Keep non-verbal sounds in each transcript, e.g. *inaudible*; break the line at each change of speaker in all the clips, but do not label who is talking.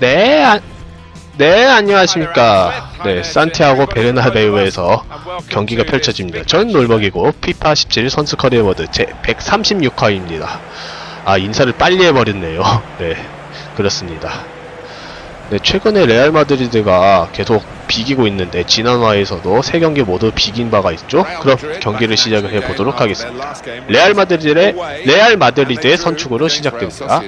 네, 아, 네, 안녕하십니까. 네, 산티아고 베르나베우에서 경기가 펼쳐집니다. 전 놀먹이고 피파 17 선수 커리어 워드 제 136화입니다. 아, 인사를 빨리 해버렸네요. *laughs* 네, 그렇습니다. 네, 최근에 레알 마드리드가 계속 비기고 있는데 지난화에서도 세 경기 모두 비긴 바가 있죠. 그럼 경기를 시작을 해 보도록 하겠습니다. 레알 마드리드의 레알 마드리드의 선축으로 시작됩니다.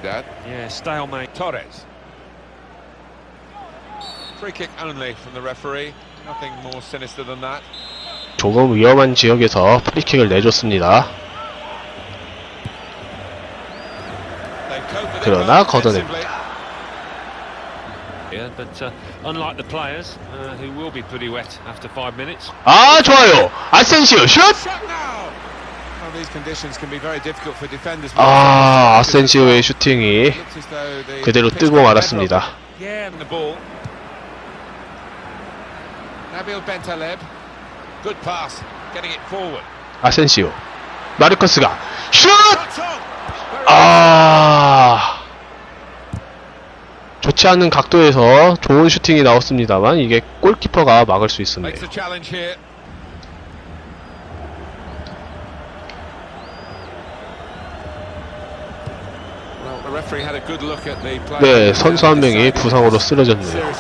Free kick only from the referee. Nothing more sinister than that.
조금 위험한 지역에서 프리킥을 내줬습니다. 그러나 걷어냅니다.
defensively.
Yeah, but uh, unlike the players, uh, who will be pretty wet after five minutes.
아 좋아요. 아센시오 슛. 아 아센시오의 슈팅이 그대로 뜨고 말았습니다.
Yeah, and the ball. Nabil Bentaleb. Good pass. Getting it forward.
아센시오. 마르커스가 슛. 아 좋지 않은 각도에서 좋은 슈팅이 나왔습니다만 이게 골키퍼가 막을 수 있었네요.
Player.
네 선수 한 명이 부상으로 쓰러졌네요.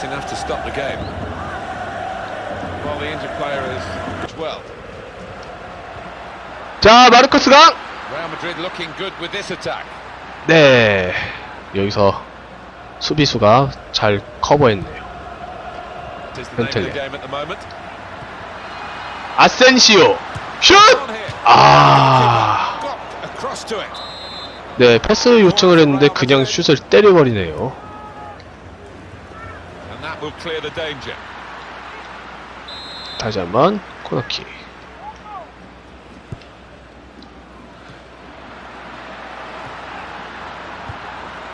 자 마르커스가
attack.
네 여기서 수비수가 잘 커버했네요.
Moment.
아센시오 슛. 아. 네, 패스 요청을 했는데 그냥 슛을 때려버리네요.
And that will clear the danger.
다시 한번 코너킥.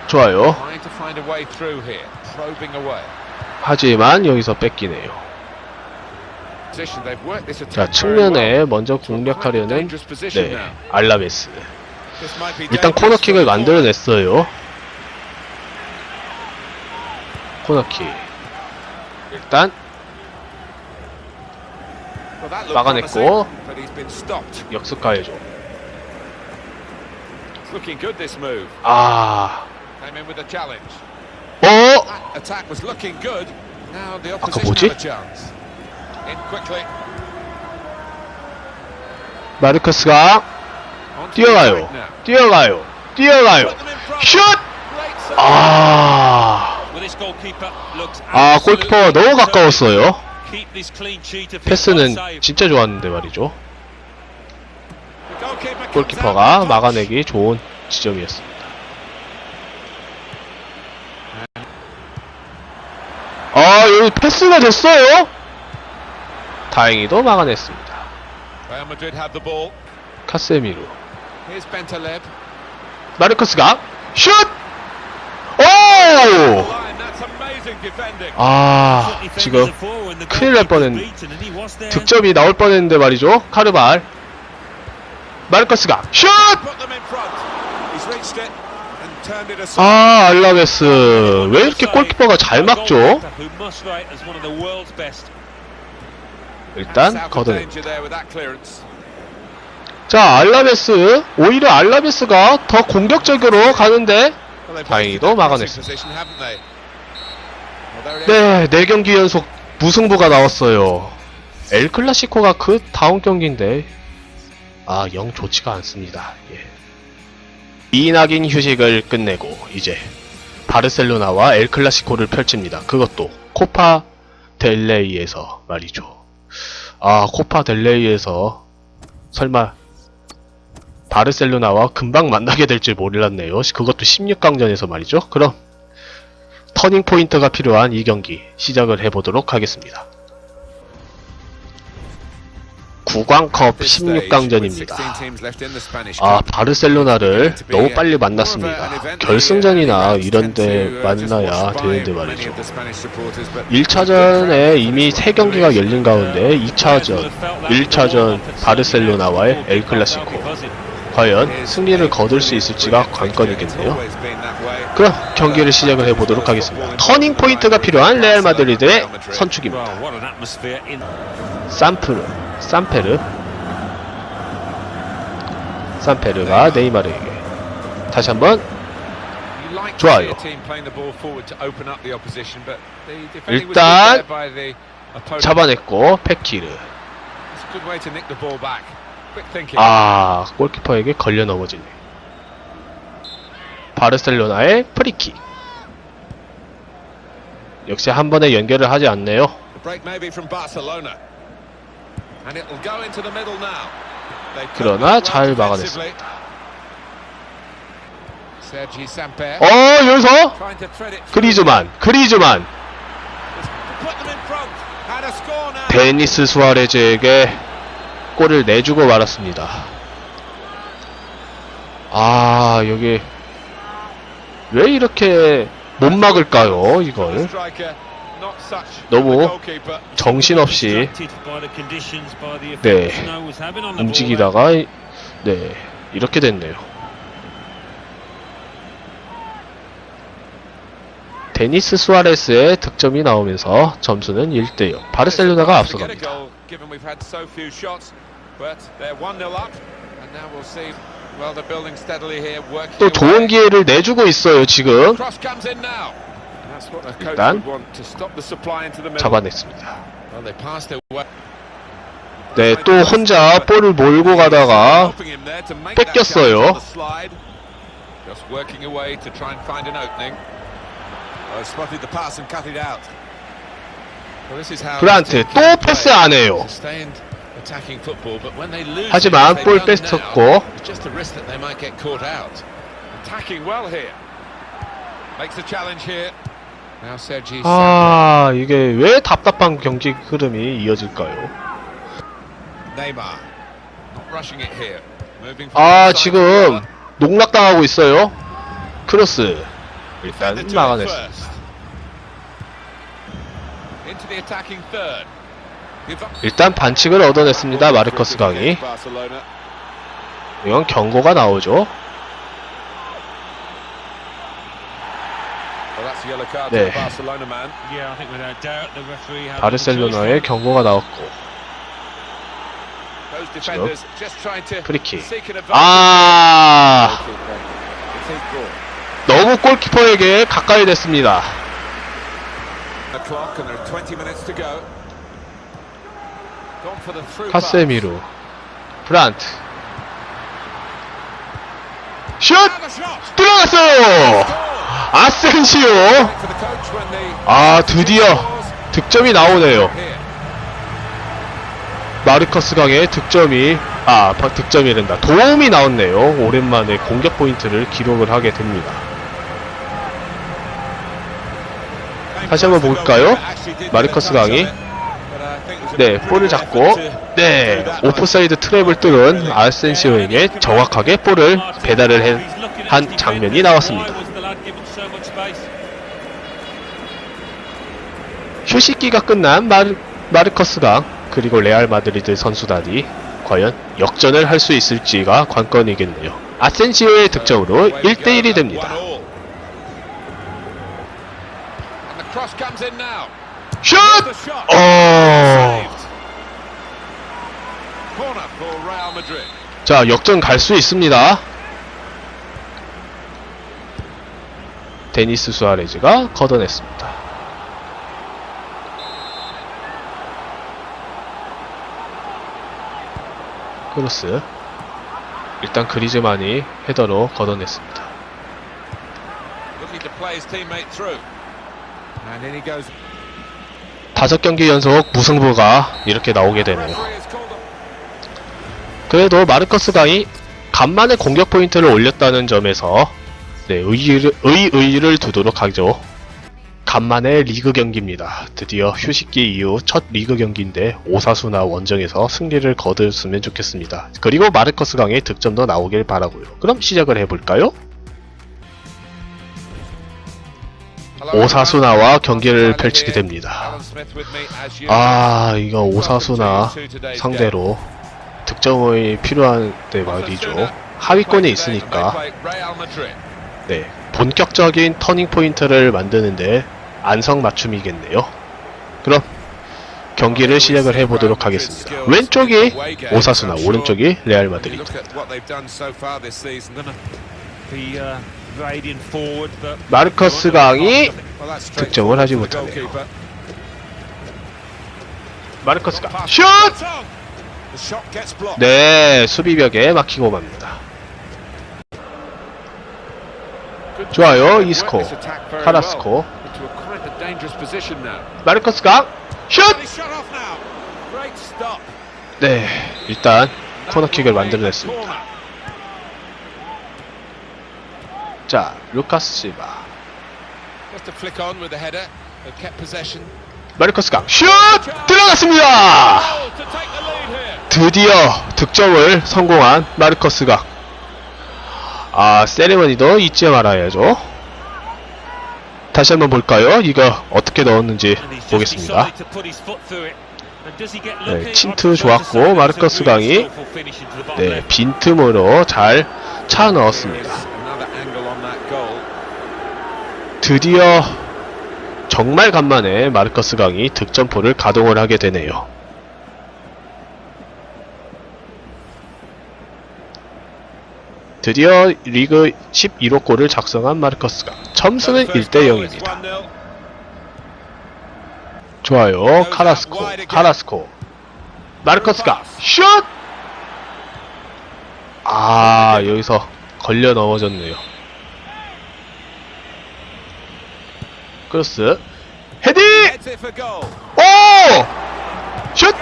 좋아요. 하지만 여기서 뺏기네요. 자. 측면에 먼저 공략하려는 네, 알라베스. 일단 코너킥을. 만들어냈어요. 코너킥. 일단 막아냈고. 역습가해줘. 아. 어?
Opposition
뭐지? 마르커스가 뛰어가요. 뛰어가요. 뛰어가요. 슛! 아, 아 골키퍼가 너무 가까웠어요. 패스는. 진짜 좋았는데 말이죠. 골키퍼가. 막아내기 좋은 지점이었습니다. 아, 여기 패스가 됐어요? 다행히도 막아냈습니다. 카세미루. 마르커스가 슛! 아, 지금 큰일 날 뻔했네. 득점이 나올 뻔했는데 말이죠. 카르발. 마르커스가 슛! 아, 알라베스. 왜 이렇게 골키퍼가 잘 막죠? 일단
clearance.
자, 알라베스. 오히려 알라베스가 더 공격적으로 가는데 다행히도 막아냈습니다. 네, 네 경기 연속 무승부가 나왔어요. 엘 클라시코가 그 다음 경기인데 아, 영 좋지가 않습니다. 예. 이낙인 휴식을 끝내고 이제 바르셀로나와 엘 클라시코를 펼칩니다. 그것도 코파 델레이에서 말이죠. 아, 코파 델레이에서 설마 바르셀로나와 금방 만나게 될 줄 몰랐네요. 그것도 16강전에서 말이죠. 그럼 터닝 포인트가 필요한 이 경기 시작을 해보도록 하겠습니다. 구광컵
This stage, with
16강전입니다.
16 teams left in the Spanish
아. 바르셀로나를 너무 빨리 만났습니다. 결승전이나 이런데 만나야 되는데 말이죠. 1차전에 이미 3경기가 열린 가운데 2차전, 1차전 바르셀로나와의 엘 클라시코. 과연 승리를 거둘 수 있을지가 관건이겠네요. 그럼 경기를 시작을 해보도록 하겠습니다. 터닝 포인트가 필요한 레알 마드리드의 선축입니다. 산프르, 산페르, 산페르가 네이마르에게 다시 한번 좋아요. 일단 잡아냈고 페키르. 아 골키퍼에게 걸려 넘어지네. 바르셀로나의 프리킥. 역시 한 번에 연결을 하지 않네요. 그러나 잘. 막아냈습니다. 어 여기서. 그리즈만, 그리즈만. 데니스 수아레즈에게 골을 내주고 말았습니다. 아 여기 왜 이렇게 못 막을까요 이걸 너무. 정신없이 네, 움직이다가 네 이렇게 됐네요. 데니스 수아레스의 득점이 나오면서 점수는 1대0 바르셀로나가 앞서갑니다.
Goal, given we've had so few shots, but they're 1-0 up, and now we'll see. Well, they're building steadily here, working
또 좋은. 기회를 내주고 있어요 지금 일단. 잡아냈습니다. 네, 또 혼자 볼을 몰고 가다가 뺏겼어요.
challenge on the slide. Just working away to try and find an opening. Oh, spotted the pass and cut it out.
브란트 또 패스. 안 해요. 하지만 볼
Sergi
아 이게 왜 답답한 경기 흐름이 이어질까요? 아 지금. 농락당하고 있어요. 크로스 일단 막아냈습니다. 일단 반칙을 얻어냈습니다. 마르커스 강이. 이건 경고가 나오죠. 네. 바르셀로나의 경고가 나왔고 프리킥. 아. 너무 골키퍼에게 가까이 됐습니다.
Clock and there are 20 minutes to go. Gone for the through.
카세미루 브란트 슛. 들어갔어요. 아센시오 아 드디어 득점이 나오네요. 마르커스 강의 득점이 아 바- 득점이란다 도움이 나왔네요. 오랜만에 공격 포인트를 기록을 하게 됩니다. 다시 한번 볼까요? 마르커스 강이 네 볼을 잡고 네 오프사이드 트랩을 뚫은 아센시오에게 정확하게 볼을 배달을 해, 한 장면이 나왔습니다. 휴식기가 끝난 마르, 마르커스 강 그리고 레알 마드리드 선수단이 과연 역전을 할 수 있을지가 관건이겠네요. 아센시오의 득점으로 1대1이 됩니다.
And the cross comes in now. shot.
어. 자 역전 갈 수 있습니다. 데니스 수아레즈가 걷어냈습니다. 크로스 일단 그리즈만이 헤더로 걷어냈습니다. 다섯 경기 연속 무승부가 이렇게 나오게 되네요. 그래도 마르커스 강이 간만에 공격 포인트를 올렸다는 점에서 네, 의의를, 의의를 두도록 하죠. 간만에 리그 경기입니다. 드디어 휴식기 이후 첫 리그 경기인데 오사수나 원정에서 승리를 거뒀으면 좋겠습니다. 그리고 마르커스 강의 득점도 나오길 바라고요. 그럼 시작을 해볼까요? 오사수나와. 경기를 펼치게. 됩니다. 아, 이거 오사수나 상대로 득점이 필요한 때 말이죠. 하위권에 있으니까. 네 본격적인 터닝 포인트를 만드는데 안성 맞춤이겠네요. 그럼 경기를 시작을 해보도록 하겠습니다. 왼쪽이 오사수나, 오른쪽이 레알 마드리드.
Uh,
마르커스 강이 득점을 하지 못하네요. 마르커스가
Pass
슛! 네 수비벽에 막히고 맙니다. 좋아요, 이스코. 카라스코. 마르커스 강 슛! 네 일단 코너킥을 만들어냈습니다. 자 루카스 실바. 마르커스 강 슛! 들어갔습니다!
Oh.
드디어 득점을 성공한 마르커스 강. 아, 세레머니도 잊지 말아야죠. 다시 한번 볼까요? 이거 어떻게 넣었는지 보겠습니다. 네,
to
좋았고, 마르커스 강이 네. 빈틈으로 잘 차 넣었습니다. 드디어 정말 간만에 마르커스 강이 득점포를 가동을 하게 되네요. 드디어 리그 11호 골을 작성한 마르커스 강. 점수는 1대 0입니다. 좋아요. 카라스코. 카라스코. 마르커스가 슛! 아, 여기서 걸려 넘어졌네요. 크로스. 헤딩! 오! 슛!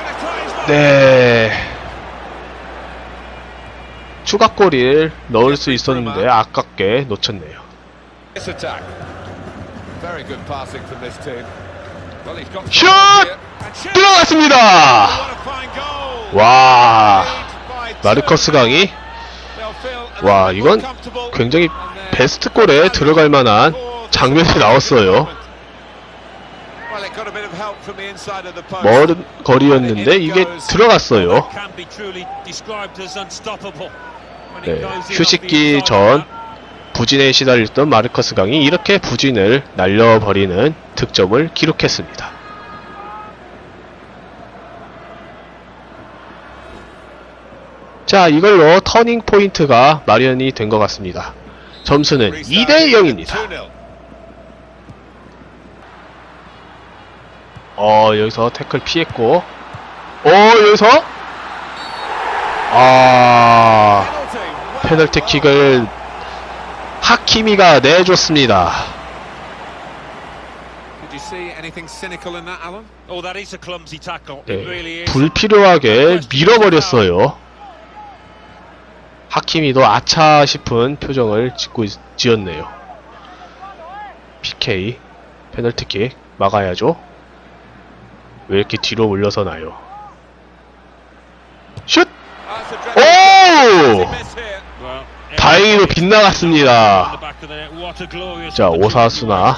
네. 추가골을 넣을 수 있었는데 아깝게 놓쳤네요. 슛! 들어갔습니다! 와. 마르커스 강이 와, 이건. 굉장히 베스트 골에 들어갈 만한 장면이 나왔어요. 먼 거리였는데 이게 들어갔어요. 네, 휴식기 전. 부진에 시달렸던 마르커스 강이 이렇게 부진을 날려버리는 득점을 기록했습니다. 자, 이걸로 터닝 포인트가 마련이 된 것 같습니다. 점수는 2대 0입니다. 어, 여기서 태클 피했고, 어, 여기서, 아,
Penalty.
페널티 킥을 하키미가 내줬습니다.
Oh,
네. 불필요하게 밀어버렸어요. 하키미도 아차 싶은 표정을 짓고 있- 지었네요. PK 페널티킥 막아야죠. 왜 이렇게 뒤로? 슛!
Ah, it's a dreadful
오! 다행히도 빗나갔습니다. 자, 오사수나.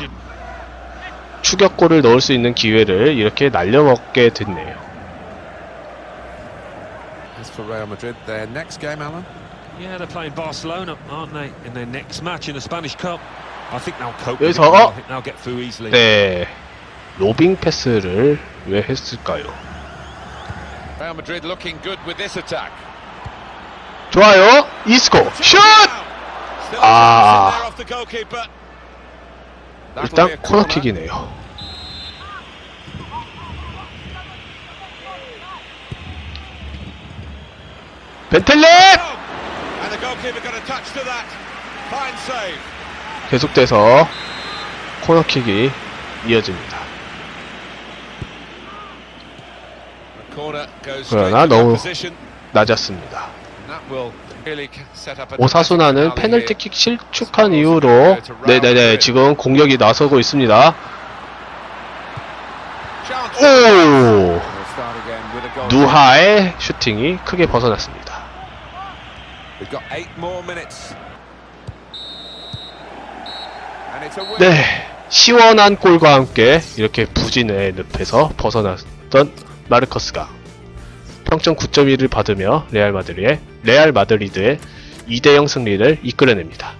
추격골을 넣을 수 있는 기회를 이렇게 날려먹게 됐네요. 여기서. 네. 로빙 패스를 왜 했을까요? 좋아요. 이스코 슛! Ah.
a
일단. 코너킥이네요.
save.
계속돼서 코너킥이 이어집니다. 그러나 너무-. 낮았습니다. 오사수나는 페널티킥 실축한 이후로 네네네 지금 공격이 나서고 있습니다. 오! 누하의 슈팅이 크게 벗어났습니다. 네, 시원한 골과 함께 이렇게 부진의 늪에서 벗어났던 마르커스가 평점 9.1을 받으며 레알 마드리드의 레알 마드리드의 2대0 승리를 이끌어냅니다.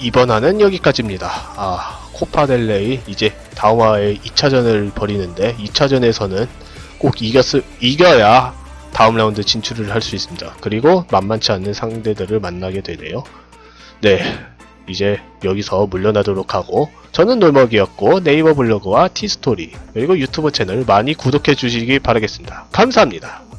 이번 화는 여기까지입니다. 아, 코파델레이 이제 다음 화에 2차전을 벌이는데 2차전에서는 꼭 이겼을, 이겨야 다음 라운드 진출을 할 수 있습니다. 그리고 만만치 않는 상대들을 만나게 되네요. 네, 이제 여기서 물러나도록 하고 저는 놀먹이었고 네이버 블로그와 티스토리 그리고 유튜브 채널 많이 구독해 주시기 바라겠습니다. 감사합니다.